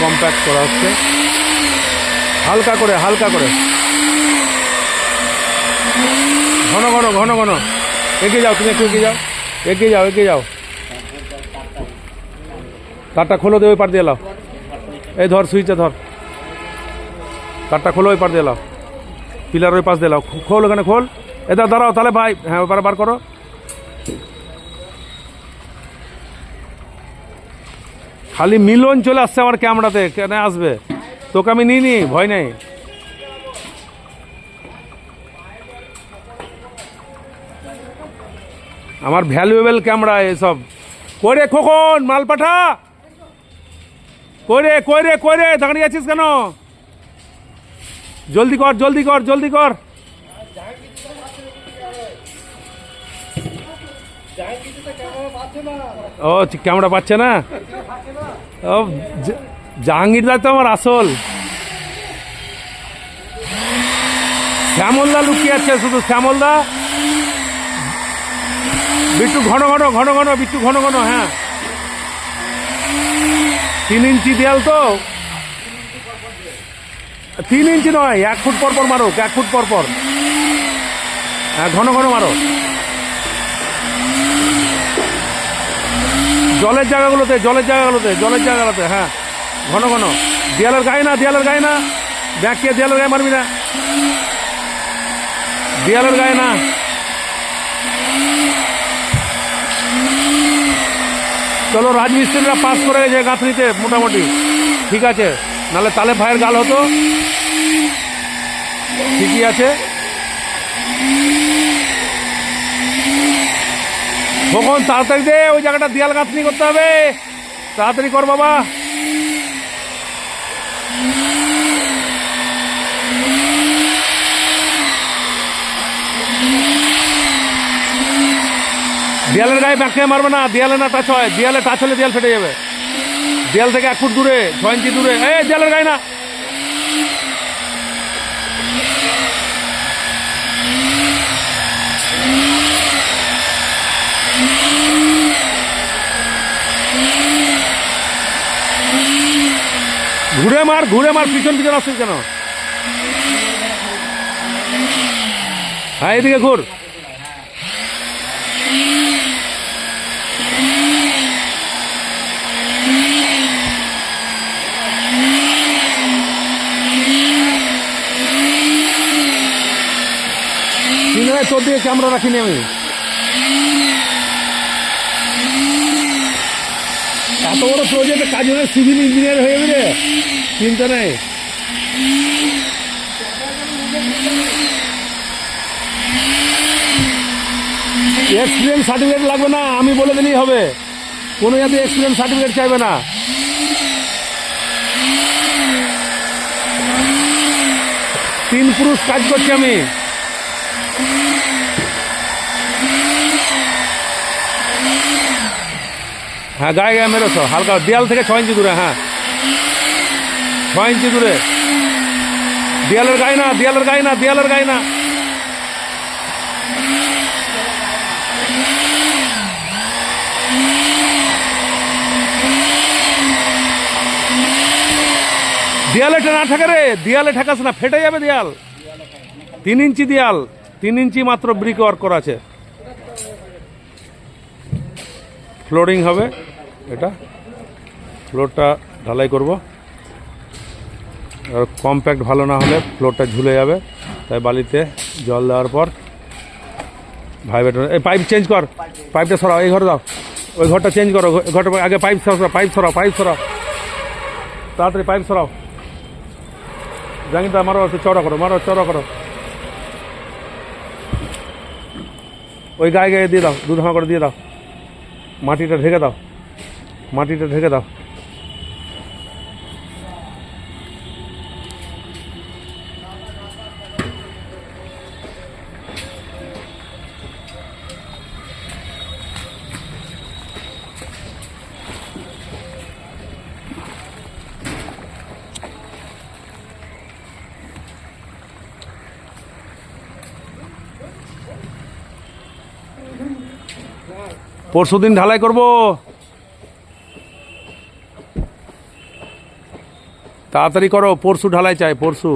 Compact করা হচ্ছে। হালকা করে হালকা করে। ঘন ঘন ঘন ঘন। এগিয়ে যাও, তুমি একটু এগিয়ে যাও। এগিয়ে যাও এগিয়ে যাও। তারটা খোলো দিয়ে ওই পার দিয়ে লাও। এই ধর সুইচে ধর। তারটা খোলো ওই পার দিয়ে লাও। পিলার ওই পাশ দিয়ে লাও। খোল ওখানে, খোল। এটা দাঁড়াও তাহলে ভাই হ্যাঁ ওই পারে বার করো। খালি মিলন চলে আসছে আমার ক্যামেরাতে, কেন আসবে? তোকে আমি নিই নি ভয় নেই। আমার ভ্যালুয়েবল ক্যামেরা, এসব। করে খোকন, মাল পাঠা? করে করে করে দাঁড়িয়ে আছিস কেন? জলদি কর জলদি কর জলদি কর। ও, ক্যামেরা পাচ্ছে না? জাহাঙ্গীরদা তো আমার আসল। শ্যামলদা লুকিয়ে আছে শুধু শ্যামলদা? বিট্টু ঘন ঘন ঘন ঘন বিট্টু ঘন ঘন হ্যাঁ। তিন ইঞ্চি দেয়াল তো। তিন ইঞ্চি নয়, এক ফুট পর পর মারো এক ফুট পর পর। হ্যাঁ ঘন ঘন মারো জলের জায়গাগুলোতে জলের জায়গাগুলোতে জলের জায়গাগুলোতে হ্যাঁ। ঘন ঘন। দেয়ালের গায়ে না, দেয়ালের গায়ে না। ব্যাগকে দেয়ালের গায়ে মারবি না। দেয়ালের গায়ে না। চলো রাজমিস্ত্রিরা পাস করে গেছে গাঁথনিতে, মোটামুটি। ঠিক আছে। নাহলে তালে ভাইয়ের গাল হতো। ঠিকই আছে। কখন তাড়াতাড়ি দে, ওই জায়গাটা দেয়াল গাঁথনি করতে হবে। তাড়াতাড়ি কর বাবা। দেয়ালের গায়ে ব্যাঁকে মারবে না, দেয়ালে না টাচ হয়, দেয়ালে টাচ হলে দেয়াল ফেটে যাবে। দেয়াল থেকে এক ফুট দূরে ছয় ইঞ্চি দূরে এ দেয়ালের গায়ে না। ঘুরে মার ঘুরে মার, পিছন পিছন আসছিস কেন? হ্যাঁ এদিকে ঘুর। তোর দিকে ক্যামেরা রাখিনি আমি। এত বড় প্রজেক্টে কাজ হলে সিভিল ইঞ্জিনিয়ার হয়ে যাবে রে। চিন্তা নেই। এক্সপিরিয়েন্স সার্টিফিকেট লাগবে না, আমি বলে দিলেই হবে। কোনো যাতে এক্সপিরিয়েন্স সার্টিফিকেট চাইবে না। তিন পুরুষ কাজ করছি আমি। হ্যাঁ গায়ে গায়ে মেরেছ। হালকা দেয়াল থেকে ছয় ইঞ্চি দূরে হ্যাঁ। ছয় ইঞ্চি দূরে। দেয়ালের গায়ে না, দেয়ালের গায়ে না, দেয়ালের গায়ে না। দেয়ালে না ঠেকে রে, দেয়ালে ঠেকাস না, ফেটে যাবে দেয়াল। তিন ইঞ্চি দেয়াল, তিন ইঞ্চি মাত্র ব্রিক ওয়ার্ক করা আছে। ফ্লোরিং হবে। এটা। ফ্লোরটা ঢালাই করব। আর কম্প্যাক্ট ভালো না হলে ফ্লোরটা ঝুলে যাবে। তাই বালিতে জল দেওয়ার পর ভাইব্রেটর এই পাইপ চেঞ্জ কর। পাইপটা সরাও, এই ঘরে দাও। ওই ঘরটা চেঞ্জ করো। ঘরটা আগে পাইপ সরাও পাইপ সরাও পাইপ সরাও। তাড়াতাড়ি পাইপ সরাও। জাঙ্গিদা মারো একটু চড়া করো, মারো, চড়া করো। ওই গায়ে গায়ে দিয়ে দাও দুধ হাঁ করে দিয়ে দাও। মাটিটা ঢেকে দাও। মাটিটা ঢেকে দাও। পরশু দিন ঢালাই করব। তাড়াতাড়ি করো পরশু ঢালাই চাই পরশু।